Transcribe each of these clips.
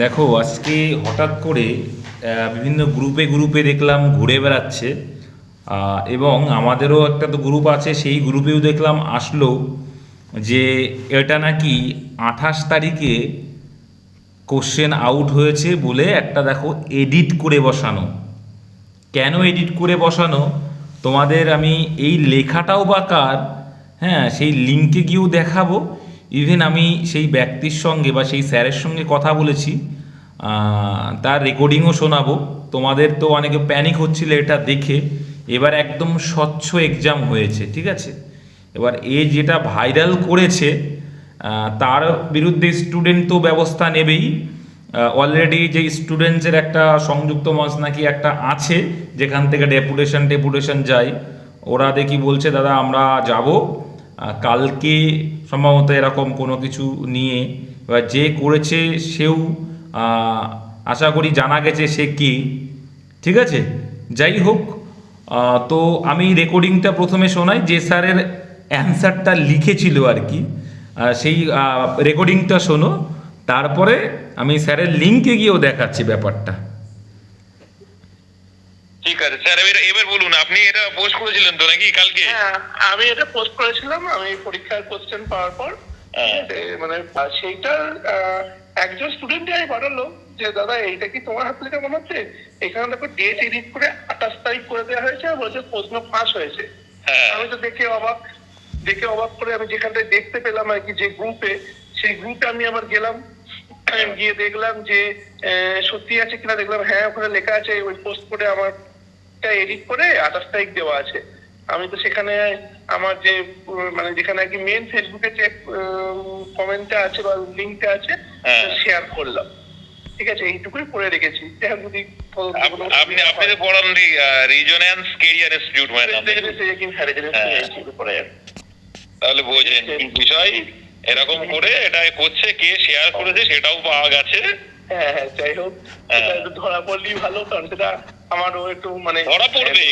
দেখো, আজকে হঠাৎ করে বিভিন্ন গ্রুপে গ্রুপে দেখলাম ঘুরে বেড়াচ্ছে এবং আমাদেরও একটা তো গ্রুপ আছে, সেই গ্রুপেও দেখলাম আসলো যে এটা নাকি আঠাশ তারিখে কোশ্চেন আউট হয়েছে বলে একটা দেখো এডিট করে বসানো। কেন এডিট করে বসানো? তোমাদের আমি এই লেখাটাও বা কার? হ্যাঁ সেই লিঙ্কে গিয়েও দেখাবো। ইভেন আমি সেই ব্যক্তির সঙ্গে বা সেই স্যারের সঙ্গে কথা বলেছি তার রেকর্ডিংও শোনাবো। তোমাদের তো অনেকে প্যানিক হচ্ছিল এটা দেখে। এবার একদম স্বচ্ছ এক্সাম হয়েছে, ঠিক আছে? এবার এ যেটা ভাইরাল করেছে তার বিরুদ্ধে স্টুডেন্ট তো ব্যবস্থা নেবেই। অলরেডি যে স্টুডেন্টসের একটা সংযুক্ত মঞ্চ নাকি একটা আছে, যেখান থেকে ডেপুটেশন ডেপুটেশন যায়। ওরা দেখি বলছে, দাদা, আমরা যাব। কালকে সম্ভবত এরকম কোনো কিছু নিয়ে এবার যে করেছে সেও আশা করি জানা গেছে সে কি। ঠিক আছে? যাই হোক তো আমি রেকর্ডিংটা প্রথমে শোনাই, যে স্যারের অ্যান্সারটা লিখেছিল আর কি সেই রেকর্ডিংটা শোনো। তারপরে আমি স্যারের লিঙ্কে গিয়েও দেখাচ্ছি ব্যাপারটা। ঠিক আছে। স্যার এবার এবার বলুন আপনি এটা পোস্ট করেছিলেন তো নাকি কালকে? হ্যাঁ আমি এটা পোস্ট করেছিলাম আমি পরীক্ষার কোশ্চেন পাওয়ার পর। হ্যাঁ। মানে সেইটার একজন স্টুডেন্ট আমি পাঠালো যে দাদা এইটা কি তোমার হাত থেকে মনে হচ্ছে? এখানে দেখো ডেট এডিট করে আঠাশ তারিখ করে দেওয়া হয়েছে আর বলছে প্রশ্ন ফাঁস হয়েছে। হ্যাঁ। আমি তো দেখে অবাক দেখে অবাক করে আমি যেখানটায় দেখতে পেলাম আর কি যে গ্রুপে সেই গ্রুপে আমি আবার গেলাম। গিয়ে দেখলাম যে আহ, সত্যি আছে কিনা দেখলাম হ্যাঁ ওখানে লেখা আছে ওই পোস্ট করে আমার এডিট করে আঠাশ তারিখ দেওয়া আছে। আমি তো সেখানে আমার যে মানে যেখানে আর কি মেন ফেসবুকে যে কমেন্টটা আছে বা লিঙ্কটা আছে হ্যাঁ। শেয়ার করলাম। ঠিক আছে এইটুকুই পড়ে রেখেছি। দেখা যদি আপনি আপনি তো পড়ান রিজনেন্স কেরিয়ার ইনস্টিটিউট মানে। হ্যাঁ। তাহলে বোঝেন বিষয়। এরকম করে এটা করছে কে শেয়ার করেছে সেটাও পাওয়া গেছে। হ্যাঁ হ্যাঁ যাই হোক। হ্যাঁ। ধরা পড়লেই ভালো কারণ সেটা আমারও একটু মানে ধরা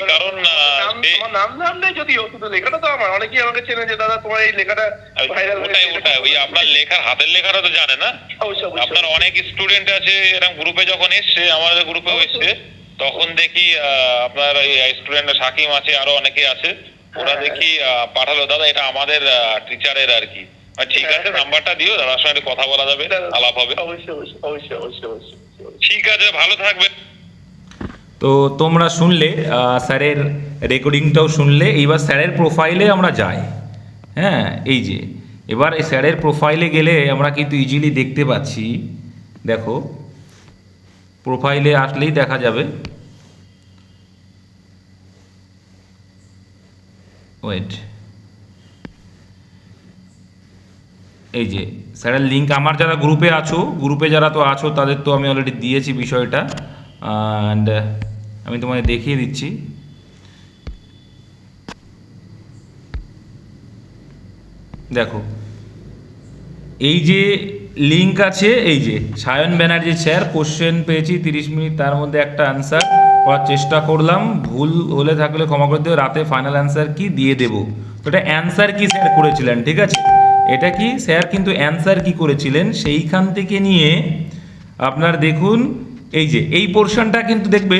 কারণ, আহ, নাম- সে- আমার নাম নাম নেই যদিও কিন্তু লেখাটা তো আমার। অনেকেই আমাকে চেনে যে দাদা তোমার এই লেখাটা ভাইরাল ওটাই ওটাই ওই আপনার লেখার হাতের লেখাটা তো জানে না। আপনার অনেক স্টুডেন্ট আছে এরকম গ্রুপে যখন এসছে আমাদের গ্রুপেও এসছে তখন দেখি আপনার স্টুডেন্ট সাকিম আছে আরও অনেকে আছে। ওরা হ্যাঁ। দেখি পাঠালো দাদা এটা আমাদের টিচারের আর কি। ঠিক হ্যাঁ, আছে হ্যাঁ। নাম্বারটা দিও দাদার সঙ্গে কথা বলা যাবে আলাপ হবে। অবশ্যই অবশ্যই অবশ্যই অবশ্যই। ঠিক আছে ভালো থাকবেন। তো তোমরা শুনলে স্যারের রেকর্ডিংটাও শুনলে, এইবার স্যারের প্রোফাইলে আমরা যাই। হ্যাঁ এই যে, এবার এই স্যারের প্রোফাইলে গেলে আমরা কিন্তু ইজিলি দেখতে পাচ্ছি। দেখো প্রোফাইলে আসলেই দেখা যাবে। ওয়েট এই যে, স্যারের লিঙ্ক আমার যারা গ্রুপে আছো গ্রুপে যারা তো আছো, তাদের তো আমি অলরেডি দিয়েছি বিষয়টা। অ্যান্ড আমি তোমায় দেখিয়ে দিচ্ছি। দেখো, এই যে লিঙ্ক আছে, এই যে, সায়ন ব্যানার্জি স্যার কোশ্চেন পেয়েছি তিরিশ মিনিট, তার মধ্যে একটা অ্যান্সার করার চেষ্টা করলাম। ভুল হলে থাকলে ক্ষমা করে দেবো রাতে ফাইনাল অ্যান্সার কি দিয়ে দেবো? তো এটা অ্যান্সার কি স্যার করেছিলেন, ঠিক আছে? এটা কি স্যার কিন্তু অ্যান্সার কি করেছিলেন? সেইখান থেকে নিয়ে আপনার দেখুন, এই যে, এই পোর্শনটা কিন্তু দেখবে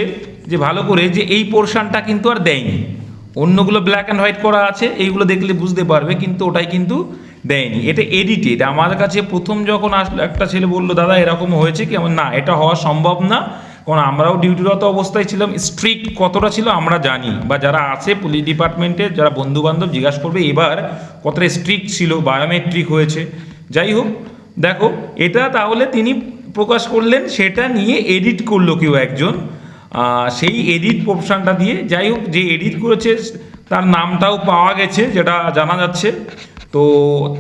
যে ভালো করে যে এই পোর্শনটা কিন্তু আর দেয়নি। অন্যগুলো ব্ল্যাক অ্যান্ড হোয়াইট করা আছে, এইগুলো দেখলে বুঝতে পারবে, কিন্তু ওটাই কিন্তু দেয়নি। এটা এডিটেড আমার কাছে প্রথম যখন আসলো একটা ছেলে বলল, দাদা, এরকম হয়েছে কি? না, এটা হওয়া সম্ভব না। কারণ আমরাও ডিউটিরত অবস্থায় ছিলাম। স্ট্রিক্ট কতটা ছিল আমরা জানি। বা যারা আছে পুলিশ ডিপার্টমেন্টে যারা বন্ধু বান্ধব জিজ্ঞাসা করবে, এবার কতটা স্ট্রিক্ট ছিল বায়োমেট্রিক হয়েছে। যাই হোক, দেখো, এটা তাহলে তিনি প্রকাশ করলেন, সেটা নিয়ে এডিট করল কেউ একজন। সেই এডিট অপশানটা দিয়ে, যাই হোক, যে এডিট করেছে, তার নামটাও পাওয়া গেছে, যেটা জানা যাচ্ছে। তো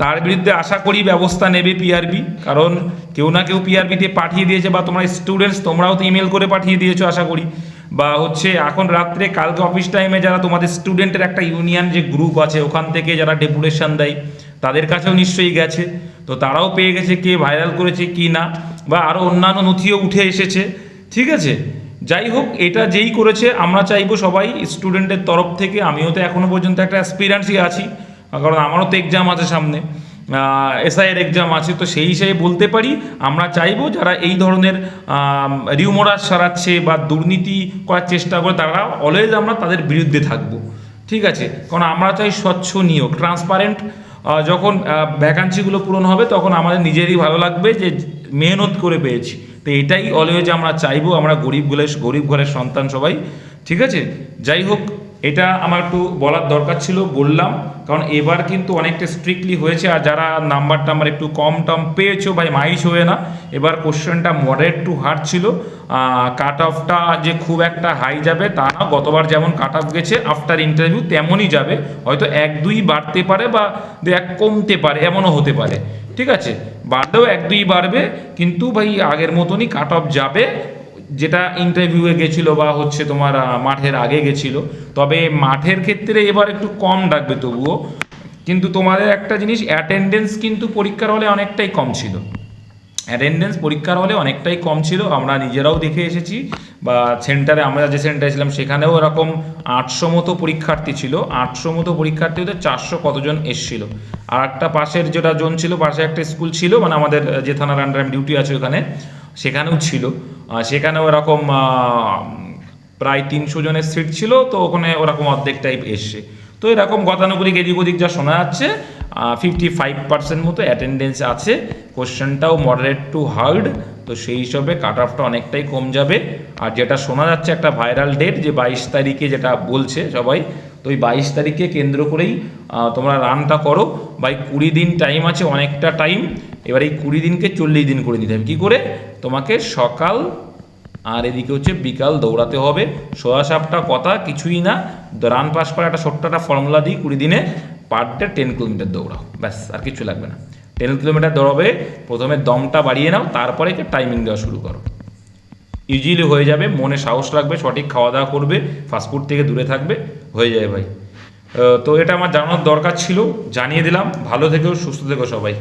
তার বিরুদ্ধে আশা করি ব্যবস্থা নেবে পিআরবি কারণ কেউ না কেউ পিআরবিতে পাঠিয়ে দিয়েছে, বা তোমরা স্টুডেন্টস তোমরাও তো ইমেল করে পাঠিয়ে দিয়েছ, আশা করি। বা হচ্ছে, এখন রাত্রে, কালকে অফিস টাইমে যারা তোমাদের স্টুডেন্টের একটা ইউনিয়ন যে গ্রুপ আছে, ওখান থেকে যারা ডেপুটেশন দেয়, তাদের কাছেও নিশ্চয়ই গেছে। তো তারাও পেয়ে গেছে, কে ভাইরাল করেছে, কি না, বা আরও অন্যান্য নথিও উঠে এসেছে। ঠিক আছে? যাই হোক, এটা যেই করেছে, আমরা চাইব সবাই স্টুডেন্টের তরফ থেকে, আমিও তো এখনও পর্যন্ত একটা অ্যাসপিরান্সই আছি, কারণ আমারও তো এক্সাম আছে সামনে এসআইয়ের এক্সাম আছে, তো সেই হিসেবে বলতে পারি, আমরা চাইব যারা এই ধরনের রিউমোরাস সারাচ্ছে বা দুর্নীতি করার চেষ্টা করে, তারা অলওয়েজ আমরা তাদের বিরুদ্ধে থাকব, ঠিক আছে? কারণ আমরা চাই স্বচ্ছ নিয়োগ ট্রান্সপারেন্ট যখন ভ্যাকান্সিগুলো পূরণ হবে, তখন আমাদের নিজেরই ভালো লাগবে যে মেহনত করে পেয়েছি। তো এটাই অলওয়েজ আমরা চাইব, আমরা গরিব ঘরের গরিব ঘরের সন্তান সবাই, ঠিক আছে? যাই হোক এটা আমার একটু বলার দরকার ছিল, বললাম। কারণ এবার কিন্তু অনেকটা স্ট্রিক্টলি হয়েছে, আর যারা নাম্বার টাম্বার একটু কম টম পেয়েছ ভাই মাইস হয়ে না, এবার কোশ্চেনটা মডারেট টু হার্ড ছিল। কাট অফটা যে খুব একটা হাই যাবে, তা না, গতবার যেমন কাট অফ গেছে আফটার ইন্টারভিউ তেমনই যাবে। হয়তো এক দুই বাড়তে পারে বা দু এক কমতে পারে, এমনও হতে পারে। ঠিক আছে? বাড়লেও এক দুই বাড়বে, কিন্তু ভাই আগের মতনই কাট অফ যাবে। যেটা ইন্টারভিউয়ে গেছিল বা হচ্ছে তোমার মাঠের আগে গেছিল, তবে মাঠের ক্ষেত্রে এবার একটু কম ডাকবে তবুও। কিন্তু তোমাদের একটা জিনিস অ্যাটেন্ডেন্স কিন্তু পরীক্ষার হলে অনেকটাই কম ছিল। অ্যাটেন্ডেন্স পরীক্ষার হলে অনেকটাই কম ছিল, আমরা নিজেরাও দেখে এসেছি। বা সেন্টারে আমরা যে সেন্টারে ছিলাম, সেখানেও এরকম আটশো মতো পরীক্ষার্থী ছিল। আটশো মতো পরীক্ষার্থী হতে চারশো কতজন এসছিল। আর একটা পাশের যেটা জোন ছিল, পাশে একটা স্কুল ছিল মানে আমাদের যে থানার আন্ডার ডিউটি আছে ওখানে, সেখানেও ছিল। আহ, ওরকম প্রায় তিনশো জনের সিট ছিল তো ওখানে ওরকম অর্ধেক টাইপ এসছে। তো এরকম গতানুগতিক এদিক ওদিক যা শোনা যাচ্ছে ফিফটি ফাইভ পার্সেন্ট মতো অ্যাটেন্ডেন্স আছে। কোশ্চেনটাও মডারেট টু হার্ড তো সেই হিসাবে কাট অফটা অনেকটাই কম যাবে। আর যেটা শোনা যাচ্ছে একটা ভাইরাল ডেট যে বাইশ তারিখে যেটা বলছে সবাই তো ওই বাইশ তারিখে কেন্দ্র করেই তোমরা রানটা করো। বাই কুড়ি দিন টাইম আছে অনেকটা টাইম এবার এই কুড়ি দিনকে চল্লিশ দিন করে দিতে হবে। কী করে? তোমাকে সকাল, আর এদিকে হচ্ছে বিকাল দৌড়াতে হবে। সোয়া সাপটা কথা, কিছুই না। রান পাস করা একটা ছোট্ট একটা ফর্মুলা দিই, কুড়ি দিনে পার ডে টেন কিলোমিটার দৌড়াও। ব্যাস, আর কিছু লাগবে না। টেন কিলোমিটার দৌড়াবে, প্রথমে দমটা বাড়িয়ে নাও, তারপরে টাইমিং দেওয়া শুরু করো। ইজিলি হয়ে যাবে, মনে সাহস রাখবে, সঠিক খাওয়া দাওয়া করবে ফাস্টফুড থেকে দূরে থাকবে, হয়ে যাবে ভাই। তো এটা আমার জানানোর দরকার ছিল, জানিয়ে দিলাম। ভালো থেকেও সুস্থ থেকো সবাই।